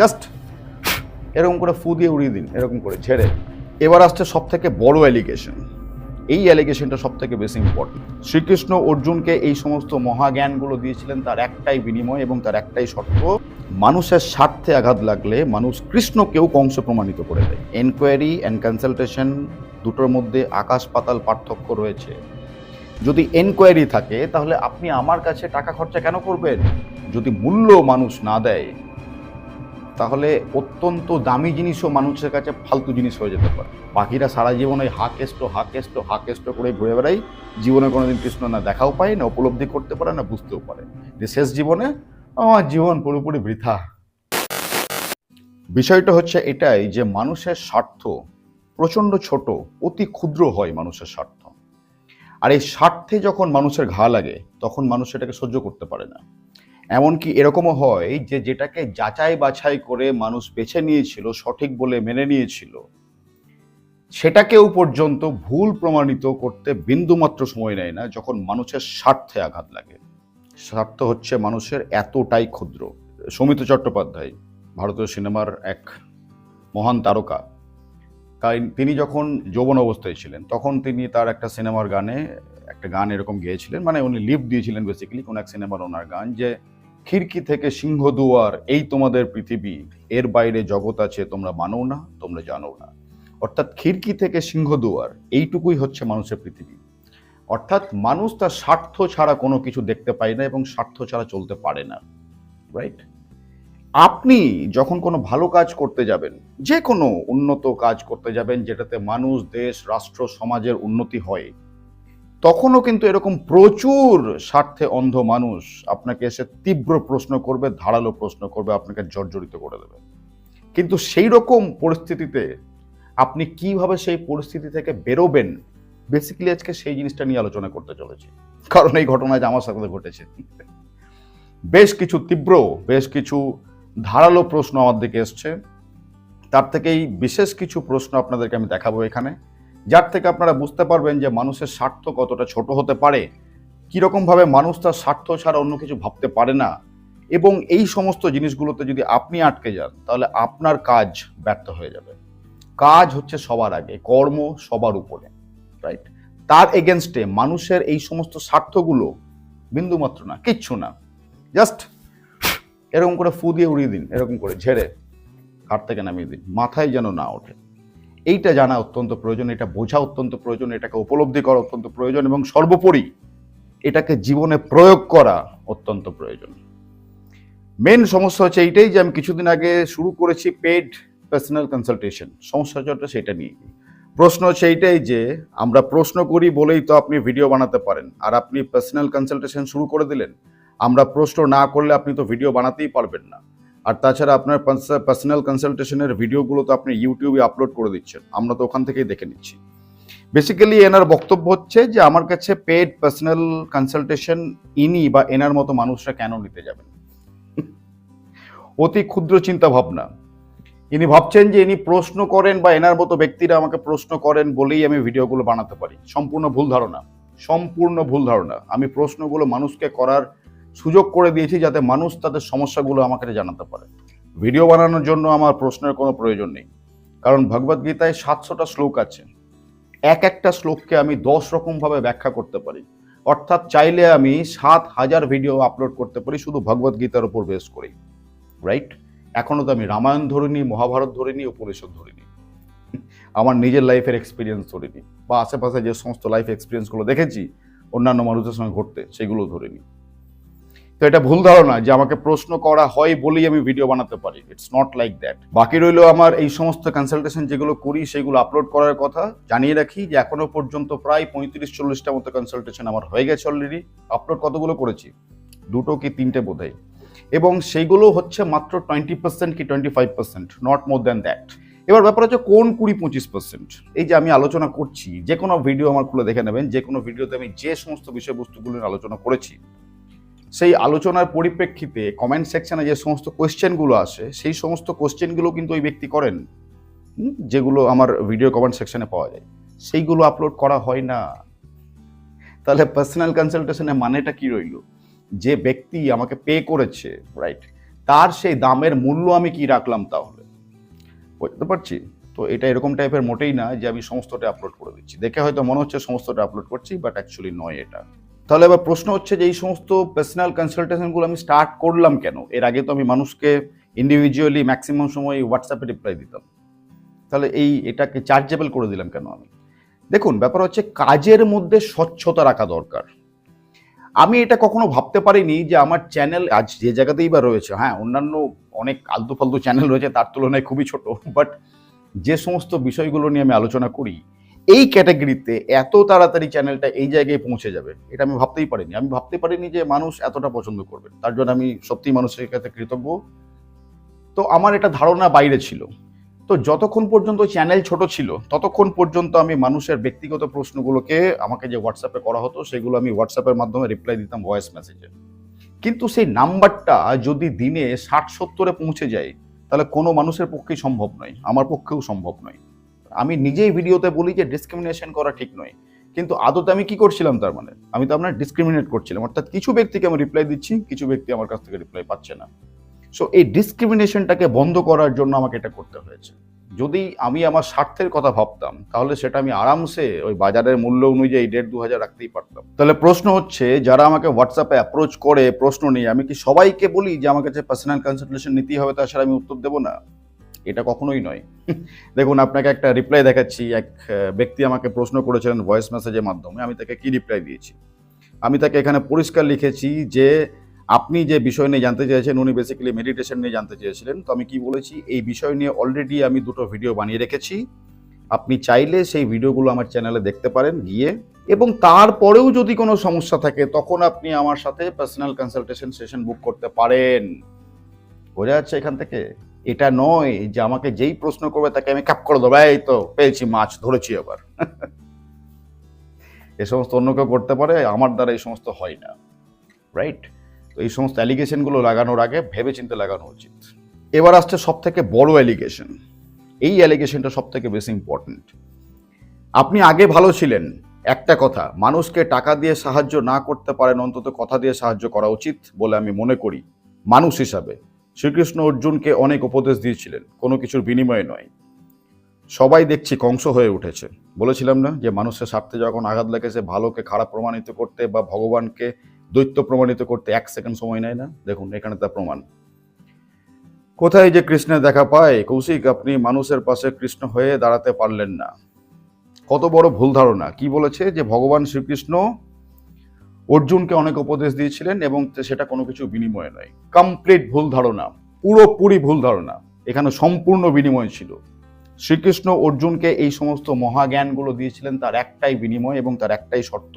Just এরকম করে ফু দিয়ে উড়িয়ে দিন, এরকম করে ছেড়ে। এবার আসছে সব থেকে বড় অ্যালিগেশন এই অ্যালিগেশনটা সব থেকে বেশি ইম্পর্টেন্ট শ্রীকৃষ্ণ অর্জুনকে এই সমস্ত মহাজ্ঞানগুলো দিয়েছিলেন তার একটাই বিনিময় এবং তার একটাই শর্ত, মানুষের স্বার্থে আঘাত লাগলে মানুষ কৃষ্ণকেও কংস প্রমাণিত করে দেয়। এনকোয়ারি অ্যান্ড কনসালটেশন দুটোর মধ্যে আকাশ পাতাল পার্থক্য রয়েছে। যদি এনকোয়ারি থাকে, তাহলে আপনি আমার কাছে টাকা খরচা কেন করবেন? যদি মূল্য মানুষ না দেয় তাহলে অত্যন্ত দামি জিনিসও মানুষের কাছে ফালতু জিনিস হয়ে যেতে পারে। বাকিরা সারা জীবন ওই হা কেষ্ট হা কেষ্ট হা কেষ্ট করে ঘুরে বেড়াই। জীবনে কোনোদিন কৃষ্ণ না দেখাও পায়, না উপলব্ধি করতে পারে, না বুঝতেও পারে। যে শেষ জীবনে আমার জীবন পুরোপুরি বৃথা। বিষয়টা হচ্ছে এটাই যে মানুষের স্বার্থ প্রচণ্ড ছোট, অতি ক্ষুদ্র হয় মানুষের স্বার্থ। আর এই স্বার্থে যখন মানুষের ঘা লাগে, তখন মানুষ সেটাকে সহ্য করতে পারে না। এমনকি এরকমও হয় যে যেটাকে যাচাই বাছাই করে মানুষ বেছে নিয়েছিল, সঠিক বলে মেনে নিয়েছিল, সেটাকেও পর্যন্ত ভুল প্রমাণিত করতে বিন্দুমাত্র সময় নেয় না যখন মানুষের স্বার্থে আঘাত লাগে। স্বার্থ হচ্ছে মানুষের এতটাই ক্ষুদ্র। সৌমিত চট্টোপাধ্যায়, ভারতীয় সিনেমার এক মহান তারকা কারণ তিনি যখন যৌবন অবস্থায় ছিলেন, তখন তিনি তার একটা সিনেমার গানে, একটা গান এরকম গেয়েছিলেন মানে উনি লিপ দিয়েছিলেন বেসিক্যালি কোনো এক সিনেমার ওনার গান যে খিড়কি থেকে সিংহ দুয়ার, এই তোমাদের পৃথিবী। এর বাইরে জগৎ আছে, তোমরা মানো না, তোমরা জানো না। অর্থাৎ খিড়কি থেকে সিংহ দুয়ার, এইটুকুই হচ্ছে মানুষের পৃথিবী। অর্থাৎ মানুষ তার স্বার্থ ছাড়া কোনো কিছু দেখতে পায় না এবং স্বার্থ ছাড়া চলতে পারে না। রাইট আপনি যখন কোনো ভালো কাজ করতে যাবেন যে কোনো উন্নত কাজ করতে যাবেন, যেটাতে মানুষ, দেশ, রাষ্ট্র, সমাজের উন্নতি হয় তখনও কিন্তু এরকম প্রচুর স্বার্থে অন্ধ মানুষ আপনাকে এসে তীব্র প্রশ্ন করবে, ধারালো প্রশ্ন করবে, আপনাকে জর্জরিত করে দেবে। কিন্তু সেই রকম পরিস্থিতিতে আপনি কীভাবে সেই পরিস্থিতি থেকে বেরোবেন বেসিক্যালি আজকে সেই জিনিসটা নিয়ে আলোচনা করতে চলেছি। কারণ এই ঘটনা যে আমার সাথে ঘটেছে। বেশ কিছু তীব্র, বেশ কিছু ধারালো প্রশ্ন আমার দিকে এসছে। তার থেকেই বিশেষ কিছু প্রশ্ন আপনাদেরকে আমি দেখাবো এখানে। যার থেকে আপনারা বুঝতে পারবেন যে মানুষের স্বার্থ কতটা ছোট হতে পারে, কীরকমভাবে মানুষ তার স্বার্থ ছাড়া অন্য কিছু ভাবতে পারে না, এবং এই সমস্ত জিনিসগুলোতে যদি আপনি আটকে যান, তাহলে আপনার কাজ ব্যর্থ হয়ে যাবে। কাজ হচ্ছে সবার আগে, কর্ম সবার উপরে রাইট তার এগেনস্টে মানুষের এই সমস্ত স্বার্থগুলো বিন্দুমাত্র না, কিচ্ছু না। জাস্ট এরকম করে ফু দিয়ে উড়িয়ে দিন, এরকম করে ঝেড়ে, ঘাট থেকে নামিয়ে দিন, মাথায় যেন না ওঠে। এইটা জানা অত্যন্ত প্রয়োজন, এটা বোঝা অত্যন্ত প্রয়োজন, এটাকে উপলব্ধি করা অত্যন্ত প্রয়োজন এবং সর্বোপরি এটাকে জীবনে প্রয়োগ করা অত্যন্ত প্রয়োজন। মেন সমস্যা হচ্ছে এইটাই যে আমি কিছুদিন আগে শুরু করেছি পেড পার্সোনাল কনসালটেশন সমস্যাটা সেটা নিয়ে। প্রশ্ন হচ্ছে এইটাই যে আমরা প্রশ্ন করি বলেই তো আপনি ভিডিও বানাতে পারেন। আর আপনি পার্সোনাল কনসালটেশন শুরু করে দিলেন, আমরা প্রশ্ন না করলে আপনি তো ভিডিও বানাতেই পারবেন না। আর তাছাড়া আপনার পার্সোনাল কনসালটেশনের ভিডিওগুলো তো আপনি ইউটিউবে আপলোড করে দিচ্ছেন। আমরা তো ওখান থেকেই দেখে নিচ্ছি। বেসিক্যালি এনার বক্তব্য হচ্ছে যে, আমার কাছে পেড পার্সোনাল কনসালটেশন ইনি বা এনার মতো মানুষরা কেন নিতে যাবেন? অতি ক্ষুদ্র চিন্তা ভাবনা। ইনি ভাবছেন যে, ইনি প্রশ্ন করেন বা এনার মতো ব্যক্তিরা আমাকে প্রশ্ন করেন বলেই আমি ভিডিওগুলো বানাতে পারি। সম্পূর্ণ ভুল ধারণা। সম্পূর্ণ ভুল ধারণা। আমি প্রশ্নগুলো মানুষকে করার সুযোগ করে দিয়েছি যাতে মানুষ তাদের সমস্যাগুলো আমাকে জানাতে পারে। ভিডিও বানানোর জন্য আমার প্রশ্নের কোনো প্রয়োজন নেই। কারণ ভগবদ্গীতায় সাতশোটা শ্লোক আছে। এক একটা শ্লোককে আমি দশ রকমভাবে ব্যাখ্যা করতে পারি। অর্থাৎ চাইলে আমি সাত হাজার ভিডিও আপলোড করতে পারি শুধু ভগবদ্গীতার উপর বেস করেই। রাইট এখনও তো আমি রামায়ণ ধরিনি, মহাভারত ধরিনি, উপনিষদ ধরিনি। আমার নিজের লাইফের এক্সপিরিয়েন্স ধরিনি। বা আশেপাশে যে সমস্ত লাইফ এক্সপিরিয়েন্সগুলো দেখেছি, অন্যান্য মানুষের সঙ্গে ঘটতে, সেগুলো ধরিনি। তো এটা ভুল ধারণা যে আমাকে প্রশ্ন করা হয় বলেই আমি ভিডিও বানাতে পারি। ইটস নট লাইক দ্যাট বাকি রইল আমার এই সমস্ত কনসালটেশন যেগুলো করি, সেগুলো আপলোড করার কথা। জানিয়ে রাখি যে এখনও পর্যন্ত প্রায় পঁয়ত্রিশ চল্লিশটা মতো কনসালটেশন আমার হয়ে গেছে অলরেডি আপলোড কতগুলো করেছি? দুটো কি তিনটে বোধহয়। এবং সেইগুলো হচ্ছে মাত্র টোয়েন্টি পার্সেন্ট কি twenty five percent not more than that এবার ব্যাপার হচ্ছে কোন কুড়ি পঁচিশ পার্সেন্ট এই যে আমি আলোচনা করছি, যে কোনো ভিডিও আমার খুলে দেখে নেবেন। যে কোনো ভিডিওতে আমি যে সমস্ত বিষয়বস্তুগুলো আলোচনা করেছি সেই আলোচনার পরিপ্রেক্ষিতে কমেন্ট সেকশনে যে সমস্ত কোয়েশ্চেনগুলো আসে, সেই সমস্ত কোয়েশ্চেনগুলো কিন্তু ওই ব্যক্তি করেন যেগুলো আমার ভিডিও কমেন্ট সেকশনে পাওয়া যায়। সেইগুলো আপলোড করা হয় না। তাহলে পার্সোনাল কনসালটেশনের মানেটা কি রইল? যে ব্যক্তি আমাকে পে করেছে রাইট তার সেই দামের মূল্য আমি কি রাখলাম তাহলে? বুঝতে পারছি? তো এটা এরকম টাইপের মোটেই না যে আমি সমস্তটা আপলোড করে দিচ্ছি। দেখে হয়তো মনে হচ্ছে সমস্তটা আপলোড করছি বাট অ্যাকচুয়ালি নয় এটা। তাহলে এবার প্রশ্ন হচ্ছে যে এই সমস্ত পার্সোনাল কনসালটেশনগুলো আমি স্টার্ট করলাম কেন? এর আগে তো আমি মানুষকে ইন্ডিভিজুয়ালি ম্যাক্সিমাম সময় হোয়াটসঅ্যাপে রিপ্লাই দিতাম। তাহলে এই এটাকে চার্জেবল করে দিলাম কেন আমি? দেখুন, ব্যাপার হচ্ছে কাজের মধ্যে স্বচ্ছতা রাখা দরকার। আমি এটা কখনো ভাবতে পারিনি যে আমার চ্যানেল আজ যে জায়গাতেই বা রয়েছে হ্যাঁ অন্যান্য অনেক আলতু ফালতু চ্যানেল রয়েছে, তার তুলনায় খুবই ছোট বাট যে সমস্ত বিষয়গুলো নিয়ে আমি আলোচনা করি এই ক্যাটাগরিতে এত তাড়াতাড়ি চ্যানেলটা এই জায়গায় পৌঁছে যাবে, এটা আমি ভাবতেই পারিনি। আমি ভাবতে পারিনি যে মানুষ এতটা পছন্দ করবে। তার জন্য আমি সত্যি মানুষের কাছে কৃতজ্ঞ। তো আমার এটা ধারণা বাইরে ছিল। তো যতক্ষণ পর্যন্ত চ্যানেল ছোট ছিল, ততক্ষণ পর্যন্ত আমি মানুষের ব্যক্তিগত প্রশ্নগুলোকে আমাকে যে হোয়াটসঅ্যাপে করা হতো, সেগুলো আমি হোয়াটসঅ্যাপের মাধ্যমে রিপ্লাই দিতাম ভয়েস মেসেজে কিন্তু সেই নাম্বারটা যদি দিনে ষাট সত্তরে পৌঁছে যায়, তাহলে কোনো মানুষের পক্ষেই সম্ভব নয়। আমার পক্ষেও সম্ভব নয়। আমি নিজেই ভিডিওতে বলি যে ডিসক্রিমিনেশন করা ঠিক নয়। কিন্তু আদতে আমি কি করছিলাম তার মানে? আমি তো আপনার ডিসক্রিমিনেট করছিলাম। অর্থাৎ কিছু ব্যক্তিকে আমি রিপ্লাই দিচ্ছি, কিছু ব্যক্তি আমার কাছ থেকে রিপ্লাই পাচ্ছে না। সো এই ডিসক্রিমিনেশনটাকে বন্ধ করার জন্য আমাকে এটা করতে হয়েছে। যদি আমি আমার স্বার্থের কথা ভাবতাম, তাহলে সেটা আমি আরামসে ওই বাজারের মূল্য অনুযায়ী দেড় দু হাজার রাখতেই পারতাম। তাহলে প্রশ্ন হচ্ছে, যারা আমাকে হোয়াটসঅ্যাপে অ্যাপ্রোচ করে, প্রশ্ন নিয়ে, আমি কি সবাইকে বলি যে, আমার কাছে পার্সোনাল কনসালটেশন নিতেই হবে, তাছাড়া আমি উত্তর দেবো না? এটা কখনোই নয়। দেখুন, আপনাকে একটা রিপ্লাই দেখাচ্ছি। এক ব্যক্তি আমাকে প্রশ্ন করেছিলেন ভয়েস মেসেজের মাধ্যমে। আমি তাকে কি রিপ্লাই দিয়েছি? আমি তাকে এখানে পরিষ্কার লিখেছি যে, আপনি যে বিষয় নিয়ে জানতে চেয়েছেন, উনি বেসিক্যালি মেডিটেশন নিয়ে জানতে চেয়েছিলেন। তো আমি কি বলেছি, এই বিষয় নিয়ে অলরেডি আমি দুটো ভিডিও বানিয়ে রেখেছি। আপনি চাইলে সেই ভিডিওগুলো আমার চ্যানেলে দেখতে পারেন গিয়ে। এবং তারপরেও যদি কোনো সমস্যা থাকে, তখন আপনি আমার সাথে পার্সোনাল কনসালটেশন সেশন বুক করতে পারেন। বোঝা যাচ্ছে এখান থেকে? এটা নয় যে আমাকে যেই প্রশ্ন করবে তাকে আমি কাপ করে দেবো। এই তো, পেয়েছি মাছ, ধরেছি আবার। এ সমস্ত অন্য কেউ করতে পারে, আমার দ্বারা এই সমস্ত হয় না। রাইট তো এই সমস্ত অ্যালিগেশনগুলো লাগানোর আগে ভেবে চিন্তে লাগানো উচিত। এবার আসছে সব থেকে বড় অ্যালিগেশন এই অ্যালিগেশনটা সব থেকে বেশি ইম্পর্ট্যান্ট আপনি আগে ভালো ছিলেন, একটা কথা, মানুষকে টাকা দিয়ে সাহায্য না করতে পারেন, অন্তত কথা দিয়ে সাহায্য করা উচিত বলে আমি মনে করি, মানুষ হিসাবে। শ্রীকৃষ্ণ অর্জুনকে অনেক উপদেশ দিয়েছিলেন, কোনো কিছুর বিনিময়ে নয়। সবাই দেখছি কংস হয়ে উঠেছে। বলেছিলাম না যে মানুষের স্বার্থে যখন আঘাত লেগেছে ভালোকে খারাপ প্রমাণিত করতে বা ভগবানকে দৈত্য প্রমাণিত করতে এক সেকেন্ড সময় নেয় না? দেখুন, এখানে তার প্রমাণ। কোথায় যে কৃষ্ণের দেখা পায়? কৌশিক, আপনি মানুষের পাশে কৃষ্ণ হয়ে দাঁড়াতে পারলেন না। কত বড় ভুল ধারণা। কি বলেছে? যে ভগবান শ্রীকৃষ্ণ অর্জুনকে অনেক উপদেশ দিয়েছিলেন এবং সেটা কোনো কিছু বিনিময়ে নয়। কমপ্লিট ভুল ধারণা, পুরোপুরি ভুল ধারণা, এখানে সম্পূর্ণ বিনিময় ছিল। শ্রীকৃষ্ণ অর্জুনকে এই সমস্ত মহাজ্ঞানগুলো দিয়েছিলেন তার একটাই বিনিময় এবং তার একটাই শর্ত,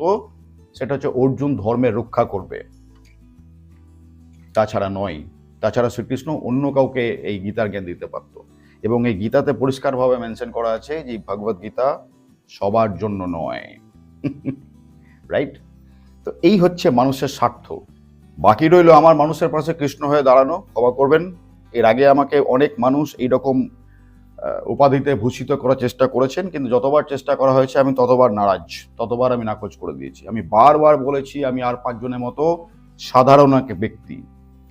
সেটা হচ্ছে অর্জুন ধর্মের রক্ষা করবে। তাছাড়া নয়, তাছাড়া শ্রীকৃষ্ণ অন্য কাউকে এই গীতার জ্ঞান দিতে পারত। এবং এই গীতাতে পরিষ্কারভাবে মেনশন করা আছে যে ভগবত গীতা সবার জন্য নয়। রাইট তো এই হচ্ছে মানুষের স্বার্থ। বাকি রইল আমার মানুষের পাশে কৃষ্ণ হয়ে দাঁড়ানো, ক্ষমা করবেন। এর আগে আমাকে অনেক মানুষ এইরকম উপাধিতে ভূষিত করার চেষ্টা করেছেন, কিন্তু যতবার চেষ্টা করা হয়েছে আমি ততবার নারাজ, ততবার আমি নাকচ করে দিয়েছি। আমি বারবার বলেছি, আমি আর পাঁচজনের মতো সাধারণ এক ব্যক্তি।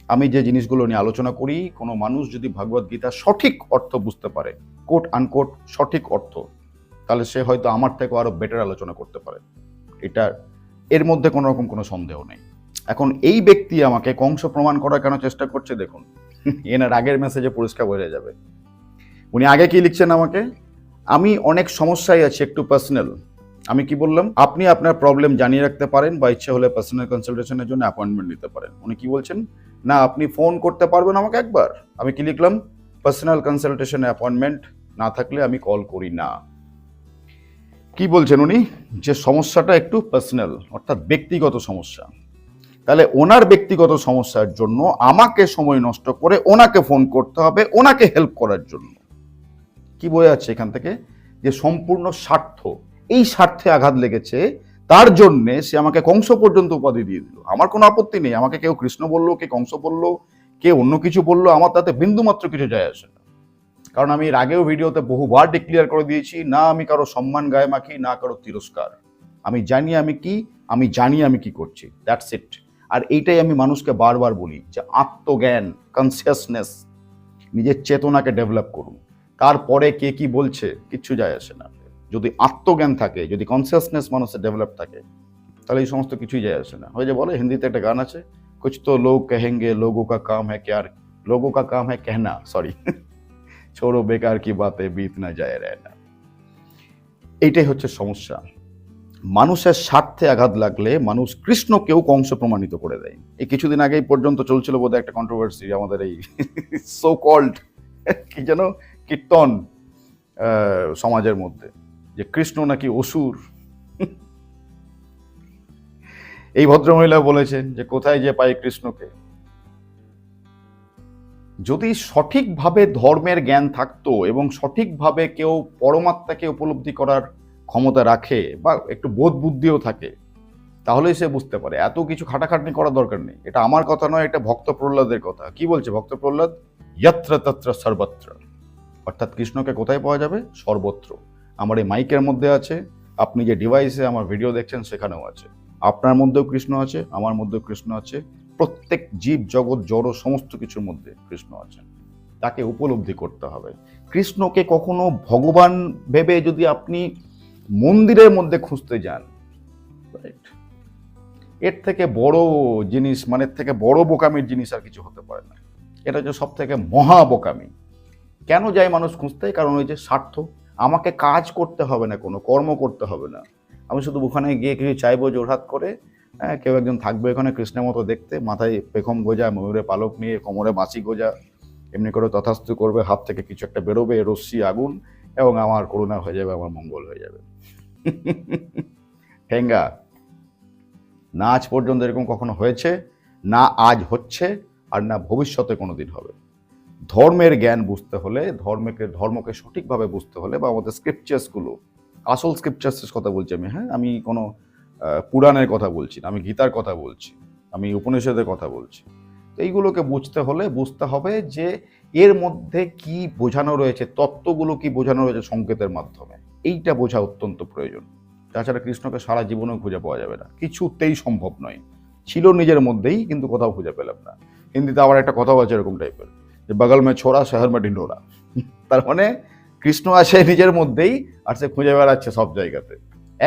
আমি যে জিনিসগুলো নিয়ে আলোচনা করি, কোনো মানুষ যদি ভগবত গীতার সঠিক অর্থ বুঝতে পারে কোট আনকোট সঠিক অর্থ, তাহলে সে হয়তো আমার থেকেও আরও বেটার আলোচনা করতে পারে। এটা এর মধ্যে কোনো রকম কোনো সন্দেহ নেই। এখন এই ব্যক্তি আমাকে কংস প্রমাণ করার কেন চেষ্টা করছে দেখুন। এনার আগের মেসেজে পরিষ্কার বোঝা যাবে। উনি আগে কি লিখছেন আমাকে? আমি অনেক সমস্যায় আছি, একটু পার্সোনাল আমি কি বললাম? আপনি আপনার প্রবলেম জানিয়ে রাখতে পারেন বা ইচ্ছে হলে পার্সোনাল কনসালটেশনের জন্য অ্যাপয়েন্টমেন্ট নিতে পারেন। উনি কি বলছেন? না, আপনি ফোন করতে পারবেন আমাকে একবার। আমি কি লিখলাম? পার্সোনাল কনসালটেশন অ্যাপয়েন্টমেন্ট না থাকলে আমি কল করি না। কি বলছেন উনি? যে সমস্যাটা একটু পার্সোনাল অর্থাৎ ব্যক্তিগত সমস্যা। তাহলে ওনার ব্যক্তিগত সমস্যার জন্য আমাকে সময় নষ্ট করে ওনাকে ফোন করতে হবে, ওনাকে হেল্প করার জন্য। কি বোঝা যাচ্ছে এখান থেকে? যে সম্পূর্ণ স্বার্থ। এই স্বার্থে আঘাত লেগেছে, তার জন্যে সে আমাকে কংস পর্যন্ত উপাধি দিয়ে দিল। আমার কোনো আপত্তি নেই। আমাকে কেউ কৃষ্ণ বলল, কে কংস বলল, কে অন্য কিছু বলল, আমার তাতে বিন্দুমাত্র কিছু যায় আসে না। কারণ আমি এর আগেও ভিডিওতে বহুবার ডিক্লিয়ার করে দিয়েছি না আমি কারো সম্মান গায়ে মাখি না কারো তিরস্কার আমি জানি আমি কি আমি জানি আমি কি করছি দ্যাটস ইট আর এইটাই আমি মানুষকে বারবার বলি যে আত্মজ্ঞান কনসিয়াসনেস নিজের চেতনাকে ডেভেলপ করুন তারপরে কে কি বলছে কিচ্ছু যায় আসে না যদি আত্মজ্ঞান থাকে যদি কনসিয়াসনেস মানুষের ডেভেলপ থাকে তাহলে এই সমস্ত কিছুই যায় আসে না ওই যে বলে হিন্দিতে একটা গান আছে कुछ तो लोग कहेंगे लोगों का काम है क्या लोगों का काम है कहना सॉरी छोड़ो बेकार की बातें बीत ना যায় रहना এইটাই হচ্ছে সমস্যা মানুষের স্বার্থে আঘাত লাগলে মানুষ কৃষ্ণকেও কংস প্রমাণিত করে দেয় এই কিছুদিন আগেই পর্যন্ত চলছিল বোধহয় একটা কন্ট্রোভার্সি আমাদের এই সো কল্ড কি যেন কীর্তন আহ, সমাজের মধ্যে যে কৃষ্ণ নাকি অসুর এই ভদ্রমহিলা বলেছেন যে কোথায় যে পাই কৃষ্ণকে যদি সঠিকভাবে ধর্মের জ্ঞান থাকতো এবং সঠিকভাবে কেউ পরমাত্মাকে উপলব্ধি করার ক্ষমতা রাখে বা একটু বোধ বুদ্ধিও থাকে তাহলেই সে বুঝতে পারে, এত কিছু খাটাখাটনি করার দরকার নেই। এটা আমার কথা নয়, এটা ভক্ত প্রহ্লাদের কথা। কি বলছে ভক্ত প্রহ্লাদ? যত্র তত্র সর্বত্র। অর্থাৎ কৃষ্ণকে কোথায় পাওয়া যাবে? সর্বত্র। আমার এই মাইকের মধ্যে আছে, আপনি যে ডিভাইসে আমার ভিডিও দেখছেন সেখানেও আছে। আপনার মধ্যেও কৃষ্ণ আছে, আমার মধ্যেও কৃষ্ণ আছে। প্রত্যেক জীব, জগৎ, জড় সমস্ত কিছুর মধ্যে কৃষ্ণ আছেন। তাকে উপলব্ধি করতে হবে। কৃষ্ণকে কখনো ভগবান ভেবে যদি আপনি মন্দিরের মধ্যে খুঁজতে যান? এর থেকে বড় জিনিস মানে এর থেকে বড় বোকামির জিনিস আর কিছু হতে পারে না। এটা হচ্ছে সব থেকে মহা বোকামি। কেন যায় মানুষ খুঁজতে? কারণ ওই যে স্বার্থ। আমাকে কাজ করতে হবে না কোনো, কর্ম করতে হবে না। আমি শুধু ওখানে গিয়ে কিছু চাইব জোরহাত করে কেউ একজন থাকবে ওখানে কৃষ্ণের মতো দেখতে, মাথায় পেখম গোজা, ময়ূরে পালক নিয়ে, কোমরে বাঁশি গোজা, এমনি করে তথাস্তু করবে, হাত থেকে কিছু একটা বেরোবে, রশ্মি আগুন, এবং আমার করুণা হয়ে যাবে, আমার মঙ্গল হয়ে যাবে। ঠেঙ্গা না আজ পর্যন্ত এরকম কখনো হয়েছে, না আজ হচ্ছে, আর না ভবিষ্যতে কোনো দিন হবে। ধর্মের জ্ঞান বুঝতে হলে, ধর্মকে ধর্মকে সঠিকভাবে বুঝতে হলে, বা আমাদের স্ক্রিপচার্সগুলো আসল স্ক্রিপচার্সের কথা বলছি আমি হ্যাঁ আমি কোনো পুরাণের কথা বলছি না, আমি গীতার কথা বলছি, আমি উপনিষদের কথা বলছি। তো এইগুলোকে বুঝতে হলে বুঝতে হবে যে এর মধ্যে কি বোঝানো রয়েছে, তত্ত্বগুলো কি বোঝানো রয়েছে সংকেতের মাধ্যমে। এইটা বোঝা অত্যন্ত প্রয়োজন। তাছাড়া কৃষ্ণকে সারা জীবনেও খুঁজে পাওয়া যাবে না। কিছুতেই সম্ভব নয়। ছিল নিজের মধ্যেই, কিন্তু কোথাও খুঁজে পেলাম না। হিন্দিতে আবার একটা কথা আছে এরকম টাইপের, যে বগল মে ছোড়া, শহর মে ঢিন্ডোরা তার মানে কৃষ্ণ আছে নিজের মধ্যেই, আর সে খুঁজে বেড়াচ্ছে সব জায়গাতে।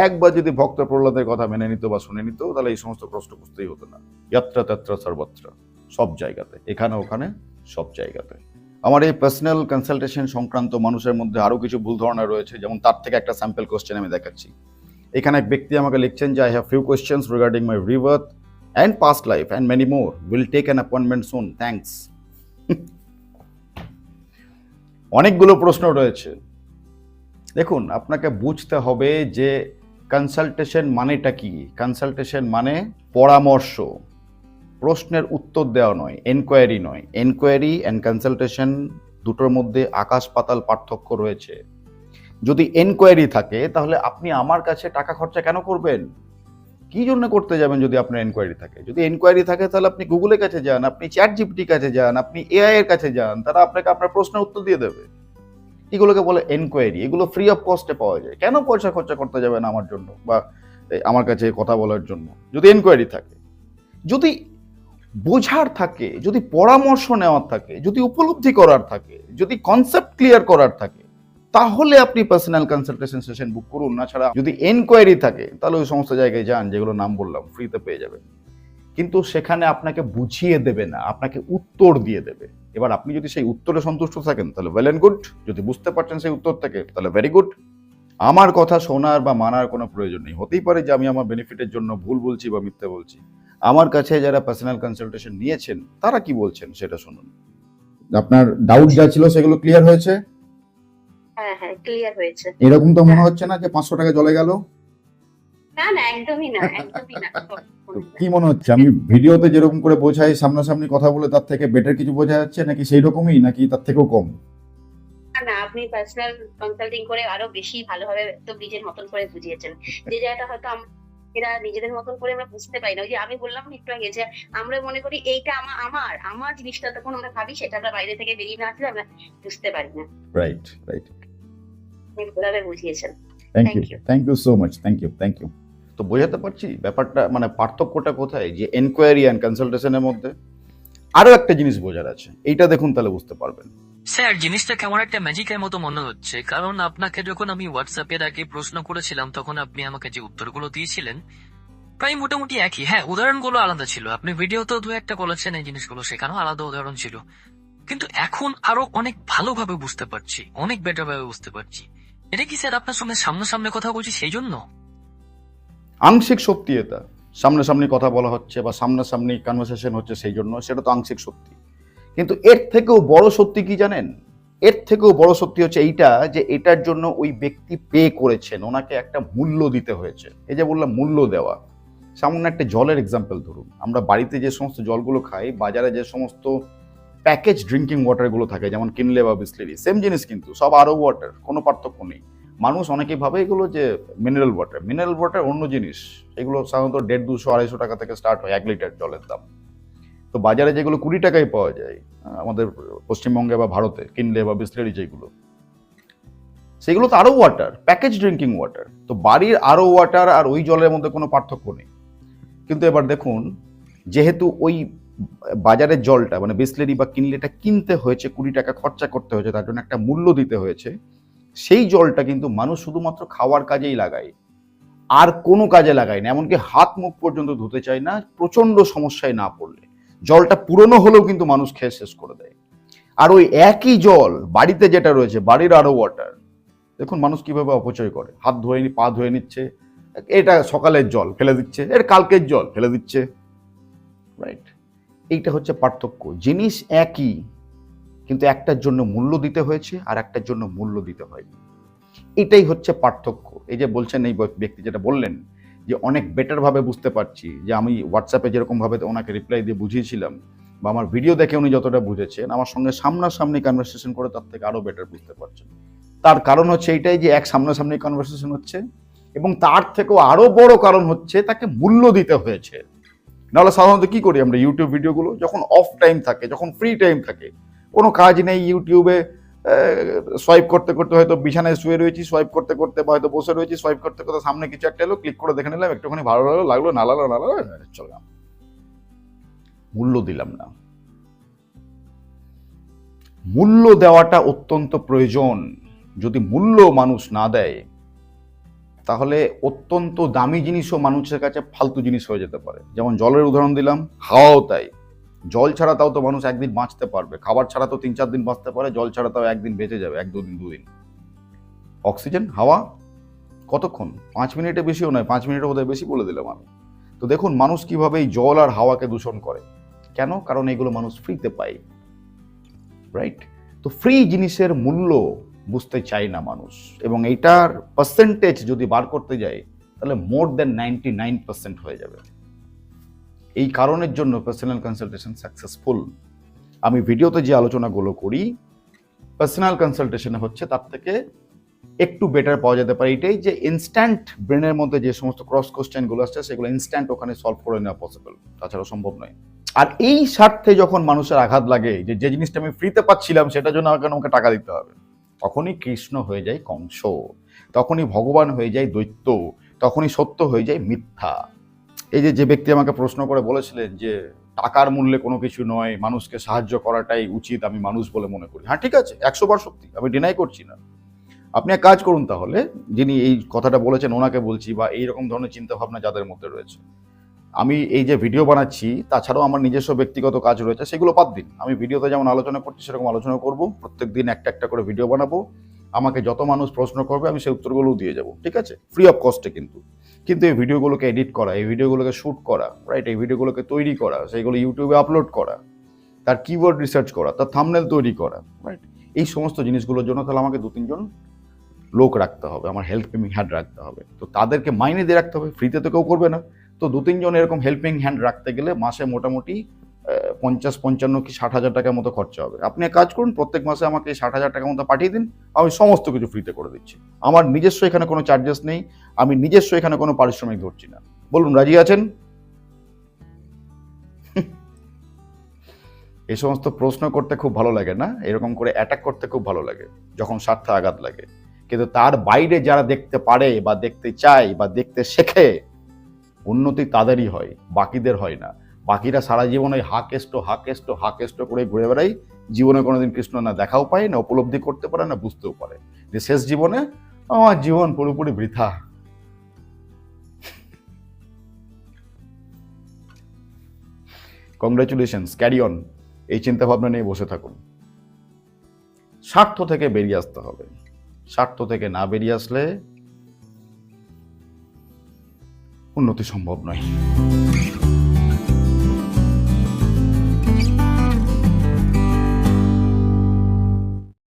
একবার যদি ভক্ত প্রহ্লাদের কথা মেনে নিত বা শুনে নিত, তাহলে এই সমস্ত প্রশ্ন বুঝতেই হতো না। যাত্রা তাত্রা সর্বত্র, সব জায়গাতে, এখানে ওখানে, সব জায়গাতে। আমার এই পার্সোনাল কনসালটেশন সংক্রান্ত মানুষের মধ্যে আরও কিছু ভুল ধারণা রয়েছে, যেমন তার থেকে একটা স্যাম্পল কোশ্চেন আমি দেখাচ্ছি। এখানে এক ব্যক্তি আমাকে লিখছেন যে I have few questions regarding my rebirth and past life and many more will take an appointment soon thanks অনেকগুলো প্রশ্ন রয়েছে। দেখুন, আপনাকে বুঝতে হবে যে কনসালটেশন মানেটা কি? কনসালটেশন মানে পরামর্শ। প্রশ্নের উত্তর দেওয়া নয় এনকোয়ারি নয়। এনকোয়ারি অ্যান্ড কনসালটেশন দুটোর মধ্যে আকাশ পাতাল পার্থক্য রয়েছে। যদি এনকোয়ারি থাকে, তাহলে আপনি আমার কাছে টাকা খরচা কেন করবেন? কি জন্য করতে যাবেন যদি আপনার এনকোয়ারি থাকে? যদি এনকোয়ারি থাকে, তাহলে আপনি গুগলের কাছে যান, আপনি চ্যাট জিপিটির কাছে যান, আপনি এআই এর কাছে যান, তারা আপনাকে আপনার প্রশ্নের উত্তর দিয়ে দেবে। এগুলোকে বলে এনকোয়ারি এগুলো ফ্রি অফ কস্টে পাওয়া যায়। কেন পয়সা খরচা করতে যাবেন আমার জন্য বা আমার কাছে কথা বলার জন্য? যদি এনকোয়ারি থাকে, যদি বোঝার থাকে, যদি পরামর্শ নেওয়ার থাকে, যদি উপলব্ধি করার থাকে, যদি কনসেপ্ট ক্লিয়ার করার থাকে, তাহলে আপনি পার্সোনাল কনসালটেশন সেশন বুক করুন। না ছাড়া যদি এনকোয়ারি থাকে, তাহলে ওই সমস্ত জায়গায় যান যেগুলো নাম বললাম ফ্রিতে পেয়ে যাবেন। কিন্তু সেখানে আপনাকে বুঝিয়ে দেবে না, আপনাকে উত্তর দিয়ে দেবে। এবার আপনি যদি সেই উত্তরে সন্তুষ্ট থাকেন তাহলে ওয়েল অ্যান্ড গুড যদি বুঝতে পারছেন সেই উত্তর থেকে তাহলে ভেরি গুড আমার কথা শোনার বা মানার কোনো প্রয়োজন নেই। হতেই পারে যে আমি আমার বেনিফিটের জন্য ভুল বলছি বা মিথ্যে বলছি। আমার কাছে যারা পার্সোনাল কনসালটেশন নিয়েছেন তারা কি বলছেন সেটা শুনুন। আপনার ডাউট যা ছিল সেগুলো ক্লিয়ার হয়েছে? হ্যাঁ হ্যাঁ ক্লিয়ার হয়েছে। এরকম তো মনে হচ্ছে না যে পাঁচশো টাকা জলে গেল? না না একদমই না একদমই না। কি মনে হচ্ছে? আমি ভিডিওতে যেরকম করে বোঝাই সামনাসামনি কথা বলে তার থেকে বেটার কিছু বোঝা যাচ্ছে নাকি সেই রকমই নাকি তার থেকেও কম? না, না আপনি পার্সোনাল কনসাল্টিং করে আরও বেশি ভালোভাবে তো নিজের মতন করে বুঝিয়েছেন। যে জায়গাটা হয়তো এরা নিজেদের মতন করে আমরা বুঝতে পারি না। ওই যে আমি বললাম একটু আগে যে আমরা মনে করি এইটা আমার আমার আমার জিনিসটা তখন আমরা ভাবি সেটা আমরা বাইরে থেকে বেরিয়ে না আসলে আমরা বুঝতে পারি না। রাইট রাইট বুঝিয়েছেন। Thank you thank you so much thank you thank you তো বোঝাতে পারছি ব্যাপারটা মানে পার্থক্যটা কোথায়? যে এনকোয়ারি অ্যান্ড কনসালটেশনের মধ্যে আরও একটা জিনিস বোঝার আছে। এইটা দেখুন তাহলে বুঝতে পারবেন। স্যার, জিনিসটা কেমন একটা ম্যাজিকের মতো মনে হচ্ছে। কারণ আপনাকে যখন আমি হোয়াটসঅ্যাপের আগে প্রশ্ন করেছিলাম, তখন আপনি আমাকে যে উত্তরগুলো দিয়েছিলেন, প্রায় মোটামুটি একই। হ্যাঁ উদাহরণগুলো আলাদা ছিল। আপনি ভিডিওতেও দু একটা বলেছেন এই জিনিসগুলো, সেখানেও আলাদা উদাহরণ ছিল। কিন্তু এখন আরও অনেক ভালোভাবে বুঝতে পারছি, অনেক বেটার ভাবে বুঝতে পারছি। এটা কি স্যার আপনার সঙ্গে সামনাসামনি কথা বলছি সেই জন্য? আংশিক সত্যি এটা। সামনাসামনি কথা বলা হচ্ছে বা সামনাসামনি কনভারসেশন হচ্ছে সেই জন্য, সেটা তো আংশিক সত্যি কিন্তু এর থেকেও বড় সত্যি কি জানেন? এর থেকেও বড় সত্যি হচ্ছে এইটা যে এটার জন্য ওই ব্যক্তি পে করেছেন, ওনাকে একটা মূল্য দিতে হয়েছে। এই যে বললাম মূল্য দেওয়া। সামান্য একটা জলের এক্সাম্পল ধরুন। আমরা বাড়িতে যে সমস্ত জলগুলো খাই, বাজারে যে সমস্ত প্যাকেজ ড্রিঙ্কিং ওয়াটারগুলো থাকে, যেমন কিনলে বা বিসলেরি সেম জিনিস কিন্তু, সব আরও ওয়াটার কোনো পার্থক্য নেই। মানুষ অনেকেই ভাবে এগুলো যে মিনারেল ওয়াটার মিনারেল ওয়াটার অন্য জিনিস। এগুলো সাধারণত দেড় দুশো, আড়াইশো টাকা থেকে স্টার্ট হয়, এক লিটার জলের দাম। তো বাজারে যেগুলো কুড়ি টাকায় পাওয়া যায় আমাদের পশ্চিমবঙ্গে বা ভারতে কিনলে বা বিসলেরি যেগুলো, সেগুলো তো আরও ওয়াটার প্যাকেজ ড্রিঙ্কিং ওয়াটার তো বাড়ির আরও ওয়াটার আর ওই জলের মধ্যে কোনো পার্থক্য নেই। কিন্তু এবার দেখুন, যেহেতু ওই বাজারের জলটা মানে বিসলেরি বা কিনলেটা কিনতে হয়েছে, কুড়ি টাকা খরচা করতে হয়েছে, তার জন্য একটা মূল্য দিতে হয়েছে। সেই জলটা কিন্তু মানুষ শুধুমাত্র খাওয়ার কাজেই লাগায়। আর কোনো কাজে লাগায় না, এমনকি হাত মুখ পর্যন্ত ধুতে চায় না প্রচণ্ড সমস্যায় না পড়লে। জলটা পুরনো হলেও কিন্তু মানুষ খেয়ে শেষ করে দেয়। আর ওই একই জল বাড়িতে যেটা রয়েছে, বাড়ির আরও ওয়াটার দেখুন মানুষ কীভাবে অপচয় করে। হাত ধুয়ে নি, পা ধুয়ে নিচ্ছে, এটা সকালের জল ফেলে দিচ্ছে, এর কালকের জল ফেলে দিচ্ছে রাইট এইটা হচ্ছে পার্থক্য। জিনিস একই কিন্তু একটার জন্য মূল্য দিতে হয়েছে আর একটার জন্য মূল্য দিতে হয়নি। এটাই হচ্ছে পার্থক্য। এই যে বলছেন এই ব্যক্তি যেটা বললেন যে অনেক বেটার ভাবে বুঝতে পারছি যে আমি হোয়াটসঅ্যাপে যেরকম ভাবে ওনাকে রিপ্লাই দিয়ে বুঝিয়েছিলাম বা আমার ভিডিও দেখে উনি যতটা বুঝেছেন, আমার সঙ্গে সামনাসামনি কনভারসেশন করে তার থেকে আরও বেটার বুঝতে পারছেন। তার কারণ হচ্ছে এইটাই যে এক সামনাসামনি কনভারসেশন হচ্ছে এবং তার থেকেও আরও বড় কারণ হচ্ছে তাকে মূল্য দিতে হয়েছে। নাহলে সাধারণত কি করি আমরা? ইউটিউব ভিডিওগুলো যখন অফ টাইম থাকে, যখন ফ্রি টাইম থাকে কোনো কাজ নেই ইউটিউবে সোয়াইপ করতে করতে হয়তো বিছানায় শুয়ে রয়েছি সোয়াইপ করতে করতে বা হয়তো বসে রয়েছি সোয়াইপ করতে করতে সামনে কিছু একটা এলো ক্লিক করে দেখে নিলাম, একটুখানি ভালো লাগল লাগল, না লাগল না লাগল চললাম মূল্য দিলাম না। মূল্য দেওয়াটা অত্যন্ত প্রয়োজন। যদি মূল্য মানুষ না দেয়, তাহলে অত্যন্ত দামি জিনিসও মানুষের কাছে ফালতু জিনিস হয়ে যেতে পারে। যেমন জলের উদাহরণ দিলাম, হাওয়াও তাই। জল ছাড়া তাও তো মানুষ একদিন বাঁচতে পারবে। খাবার ছাড়া তো তিন চার দিন বাঁচতে পারে, জল ছাড়া তাও একদিন বেঁচে যাবে, এক দুদিন দুদিন। অক্সিজেন, হাওয়া? কতক্ষণ? পাঁচ মিনিটে বেশিও নয়, পাঁচ মিনিটের বোধহয় বেশি বলে দিলাম আমি। তো দেখুন, মানুষ কীভাবে এই জল আর হাওয়াকে দূষণ করে। কেন? কারণ এগুলো মানুষ ফ্রিতে পায়। রাইট তো ফ্রি জিনিসের মূল্য বুঝতে চায় না মানুষ। এবং এইটার পার্সেন্টেজ যদি বার করতে যায়, তাহলে more than ninety nine percent হয়ে যাবে। এই কারণের জন্য পার্সোনাল কনসালটেশন সাকসেসফুল আমি ভিডিওতে যে আলোচনাগুলো করি পার্সোনাল কনসালটেশনে হচ্ছে তার থেকে একটু বেটার পাওয়া যেতে পারে। এটাই যে ইনস্ট্যান্ট ব্রেনের মধ্যে যে সমস্ত ক্রস কোশ্চেনগুলো আসছে, সেগুলো ইনস্ট্যান্ট ওখানে সলভ করে নেওয়া পসিবল তাছাড়া সম্ভব নয়। আর এই স্বার্থে যখন মানুষের আঘাত লাগে, যে যে জিনিসটা আমি ফ্রিতে পাচ্ছিলাম, সেটার জন্য আমাকে আমাকে টাকা দিতে হবে? তখনই কৃষ্ণ হয়ে যায় কংস, তখনই ভগবান হয়ে যায় দৈত্য, তখনই সত্য হয়ে যায় মিথ্যা। এই যে যে ব্যক্তি আমাকে প্রশ্ন করে বলেছিলেন যে, টাকার মূল্যে কোনো কিছু নয়, মানুষকে সাহায্য করাটাই উচিত, আমি মানুষ বলে মনে করি। হ্যাঁ ঠিক আছে, একশো বার সত্যি, আমি ডিনাই করছি না। আপনি এক কাজ করুন তাহলে, যিনি এই কথাটা বলেছেন, ওনাকে বলছি বা এই রকম ধরনের চিন্তা ভাবনা যাদের মধ্যে রয়েছে। আমি এই যে ভিডিও বানাচ্ছি, তাছাড়াও আমার নিজস্ব ব্যক্তিগত কাজ রয়েছে, সেগুলো বাদ দিন। আমি ভিডিওতে যেমন আলোচনা করছি, সেরকম আলোচনা করব। প্রত্যেক দিন একটা একটা করে ভিডিও বানাবো। আমাকে যত মানুষ প্রশ্ন করবে, আমি সেই উত্তরগুলোও দিয়ে যাব, ঠিক আছে? ফ্রি অফ কস্টে কিন্তু। কিন্তু এই ভিডিওগুলোকে এডিট করা, এই ভিডিওগুলোকে শ্যুট করা রাইট এই ভিডিওগুলোকে তৈরি করা, সেইগুলো ইউটিউবে আপলোড করা, তার কিওয়ার্ড রিসার্চ করা, তার থামনেল তৈরি করা রাইট এই সমস্ত জিনিসগুলোর জন্য তাহলে আমাকে দু, তিনজন লোক রাখতে হবে, আমার হেল্পিং হ্যান্ড রাখতে হবে। তো তাদেরকে মাইনে দিয়ে রাখতে হবে ফ্রিতে তো কেউ করবে না। তো দু, তিনজন এরকম হেল্পিং হ্যান্ড রাখতে গেলে মাসে মোটামুটি পঞ্চাশ, পঞ্চান্ন কি ষাট হাজার টাকার মতো খরচা হবে। আপনি এক কাজ করুন, প্রত্যেক মাসে আমাকে ষাট হাজার টাকার মতো পাঠিয়ে দিন, আমি সমস্ত কিছু ফ্রিতে করে দিচ্ছি। আমার নিজস্ব এখানে কোনো চার্জেস নেই, আমি নিজস্ব এখানে কোনো পারিশ্রমিক ধরছি না। বলুন, রাজি আছেন? এই সমস্ত প্রশ্ন করতে খুব ভালো লাগে না? এরকম করে অ্যাটাক করতে খুব ভালো লাগে, যখন স্বার্থে আঘাত লাগে। কিন্তু তার বাইরে যারা দেখতে পারে বা দেখতে চায় বা দেখতে শেখে, উন্নতি তাদেরই হয়, বাকিদের হয় না। বাকিরা সারা জীবন ওই হাকেষ্ট হাকেষ্ট হাকেষ্ট করে ঘুরে বেড়াই। জীবনে কোনোদিন কৃষ্ণ না দেখাও পায়, না উপলব্ধি করতে পারে, না বুঝতেও পারে। যে শেষ জীবনে আমার জীবন পুরোপুরি বৃথা। কংগ্রেচুলেশনস ক্যারি অন এই চিন্তা ভাবনা নিয়ে বসে থাকুন। স্বার্থ থেকে বেরিয়ে আসতে হবে। স্বার্থ থেকে না বেরিয়ে আসলে উন্নতি সম্ভব নয়।